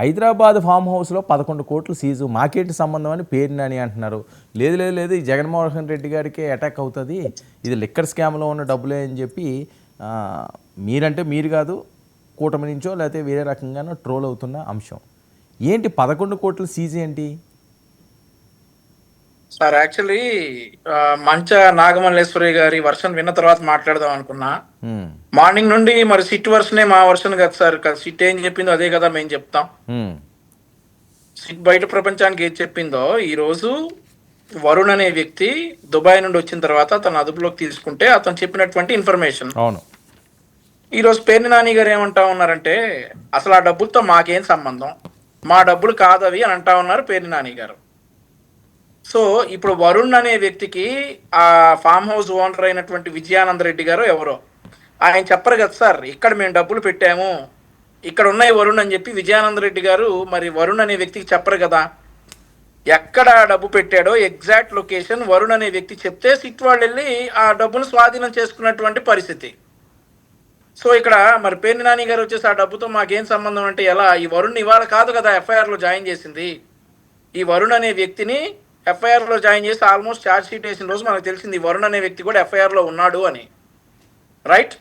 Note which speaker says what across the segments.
Speaker 1: Hyderabad form హౌస్లో పదకొండు కోట్లు సీజు మాకేంటి సంబంధం అని పేరుని అని అంటున్నారు. లేదు లేదు లేదు జగన్మోహన్ రెడ్డి గారికి అటాక్ అవుతుంది. ఇది లిక్కర్ స్కామ్లో ఉన్న డబ్బులే అని చెప్పి మీరంటే మీరు కాదు కూటమి నుంచో లేకపోతే వేరే రకంగానో ట్రోల్ అవుతున్న అంశం. ఏంటి పదకొండు కోట్ల సీజు ఏంటి?
Speaker 2: సార్ యాక్చువల్లీ మంచ నాగమల్లేశ్వరి గారి వర్షన్ విన్న తర్వాత మాట్లాడదాం అనుకున్నా. మార్నింగ్ నుండి మరి సిట్ వర్షనే మా వర్షన్ కదా సార్ సిట్ ఏం చెప్పిందో అదే కదా మేము చెప్తాం. సిట్ బయట ప్రపంచానికి ఏది చెప్పిందో ఈ రోజు వరుణ్ అనే వ్యక్తి దుబాయ్ నుండి వచ్చిన తర్వాత అతను అదుపులోకి తీసుకుంటే అతను చెప్పినటువంటి ఇన్ఫర్మేషన్.
Speaker 1: అవును.
Speaker 2: ఈ రోజు పేర్ని నాని గారు ఏమంటా ఉన్నారంటే అసలు ఆ డబ్బులతో మాకేం సంబంధం? మా డబ్బులు కాదవి అని అంటా ఉన్నారు పేర్ని నాని గారు. సో ఇప్పుడు వరుణ్ అనే వ్యక్తికి ఆ ఫామ్ హౌస్ ఓనర్ అయినటువంటి విజయానంద రెడ్డి గారు ఎవరో? ఆయన చెప్పరు కదా సార్ ఇక్కడ మేము డబ్బులు పెట్టాము ఇక్కడ ఉన్నాయి వరుణ్ అని చెప్పి విజయానంద రెడ్డి గారు మరి వరుణ్ అనే వ్యక్తికి చెప్పరు కదా. ఎక్కడ డబ్బు పెట్టాడో ఎగ్జాక్ట్ లొకేషన్ వరుణ్ అనే వ్యక్తి చెప్తే సిట్ వాళ్ళు వెళ్ళి ఆ డబ్బును స్వాధీనం చేసుకున్నటువంటి పరిస్థితి. సో ఇక్కడ మరి పేర్ని నాని గారు వచ్చేసి ఆ డబ్బుతో మాకేం సంబంధం అంటే ఎలా? ఈ వరుణ్ ఇవాళ కాదు కదా ఎఫ్ఐఆర్లో జాయిన్ చేసింది. ఈ వరుణ్ అనే వ్యక్తిని ఎఫ్ఐఆర్లో జాయిన్ చేసి ఆల్మోస్ట్ ఛార్జ్ షీట్ వేసిన రోజు మనకు తెలిసింది వరుణ్ అనే వ్యక్తి కూడా ఎఫ్ఐఆర్లో ఉన్నాడు అని. రైట్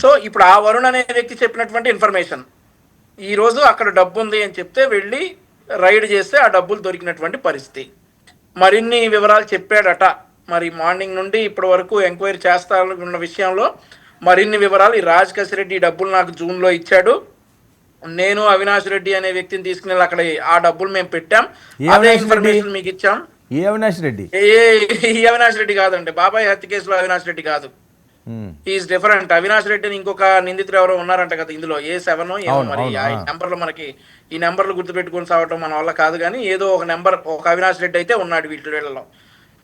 Speaker 2: సో ఇప్పుడు ఆ వరుణ్ అనే వ్యక్తి చెప్పినటువంటి ఇన్ఫర్మేషన్ ఈ రోజు అక్కడ డబ్బు ఉంది అని చెప్తే వెళ్ళి రైడ్ చేస్తే ఆ డబ్బులు దొరికినటువంటి పరిస్థితి. మరిన్ని వివరాలు చెప్పాడట. మరి మార్నింగ్ నుండి ఇప్పటి వరకు ఎంక్వైరీ చేస్తానున్న విషయంలో మరిన్ని వివరాలు ఈ రాజ్ కసిరెడ్డి ఈ డబ్బులు నాకు జూన్లో ఇచ్చాడు. నేను అవినాష్ రెడ్డి అనే వ్యక్తిని తీసుకుని వెళ్ళి అక్కడ ఆ డబ్బులు మేము పెట్టాం. అదే ఇన్ఫర్మేషన్
Speaker 1: రెడ్డి?
Speaker 2: మీకు ఇచ్చాం.
Speaker 1: ఏ అవినాష్ రెడ్డి?
Speaker 2: ఏ ఈ అవినాష్ రెడ్డి కాదండి. బాబాయ్ హత్య కేసులో అవినాష్ రెడ్డి కాదు. ఈజ్ డిఫరెంట్ అవినాష్ రెడ్డి ఇంకొక నిందితులు ఎవరో ఉన్నారంట కదా ఇందులో. ఏ సెవెన్ ఏమో మరి. నెంబర్లు మనకి ఈ నెంబర్లు గుర్తుపెట్టుకొని సావటం మన వల్ల కాదు కానీ ఏదో ఒక నెంబర్ ఒక అవినాష్ రెడ్డి అయితే ఉన్నాడు వీటి వీళ్ళలో.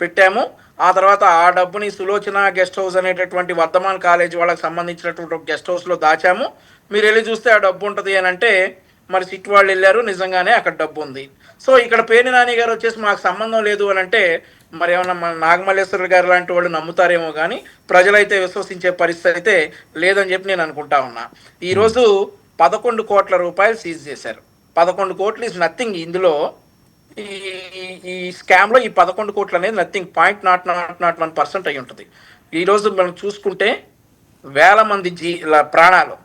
Speaker 2: పెట్టాము. ఆ తర్వాత ఆ డబ్బుని సులోచన గెస్ట్ హౌస్ అనేటటువంటి వర్ధమాన్ కాలేజ్ వాళ్ళకి సంబంధించినటువంటి గెస్ట్ హౌస్లో దాచాము. మీరు వెళ్ళి చూస్తే ఆ డబ్బు ఉంటుంది అని అంటే మరి సిట్ వాళ్ళు వెళ్ళారు నిజంగానే అక్కడ డబ్బు ఉంది. సో ఇక్కడ పేరు నాని గారు వచ్చేసి మాకు సంబంధం లేదు అని అంటే మరి ఏమన్నా మన నాగమల్లేశ్వర గారు లాంటి వాళ్ళు నమ్ముతారేమో కానీ ప్రజలైతే విశ్వసించే పరిస్థితి అయితే లేదని చెప్పి నేను అనుకుంటా ఉన్నా. ఈ రోజు పదకొండు కోట్ల రూపాయలు సీజ్ చేశారు. పదకొండు కోట్లు ఇస్ నథింగ్ ఇందులో ఈ ఈ- ఈ స్కామ్లో ఈ పదకొండు కోట్లు అనేది nothing point nought nought nought one percent అయి ఉంటుంది. ఈ రోజు మనం చూసుకుంటే వేల మంది జీ ప్రాణాలు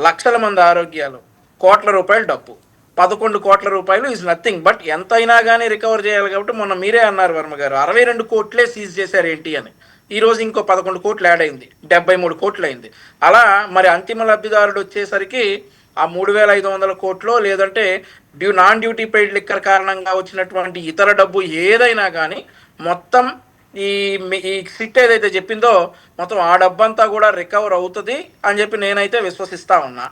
Speaker 2: లక్షల మంది ఆరోగ్యాలు కోట్ల రూపాయలు డబ్బు. పదకొండు కోట్ల రూపాయలు ఈజ్ నథింగ్ బట్ ఎంత అయినా కానీ రికవర్ చేయాలి కాబట్టి మొన్న మీరే అన్నారు వర్మ గారు అరవై రెండు కోట్లే సీజ్ చేశారు ఏంటి అని. ఈ రోజు ఇంకో పదకొండు కోట్లు యాడ్ అయింది డెబ్బై మూడు కోట్లు అయింది. అలా మరి అంతిమ లబ్ధిదారుడు వచ్చేసరికి ఆ మూడు వేల ఐదు వందల కోట్లు లేదంటే due non duty paid liquor కారణంగా వచ్చినటువంటి ఇతర డబ్బు ఏదైనా కానీ మొత్తం ఈ ఈ సిట్ ఏదైతే చెప్పిందో మొత్తం ఆ డబ్బంతా కూడా రికవర్ అవుతుంది అని చెప్పి నేనైతే విశ్వసిస్తా ఉన్నా.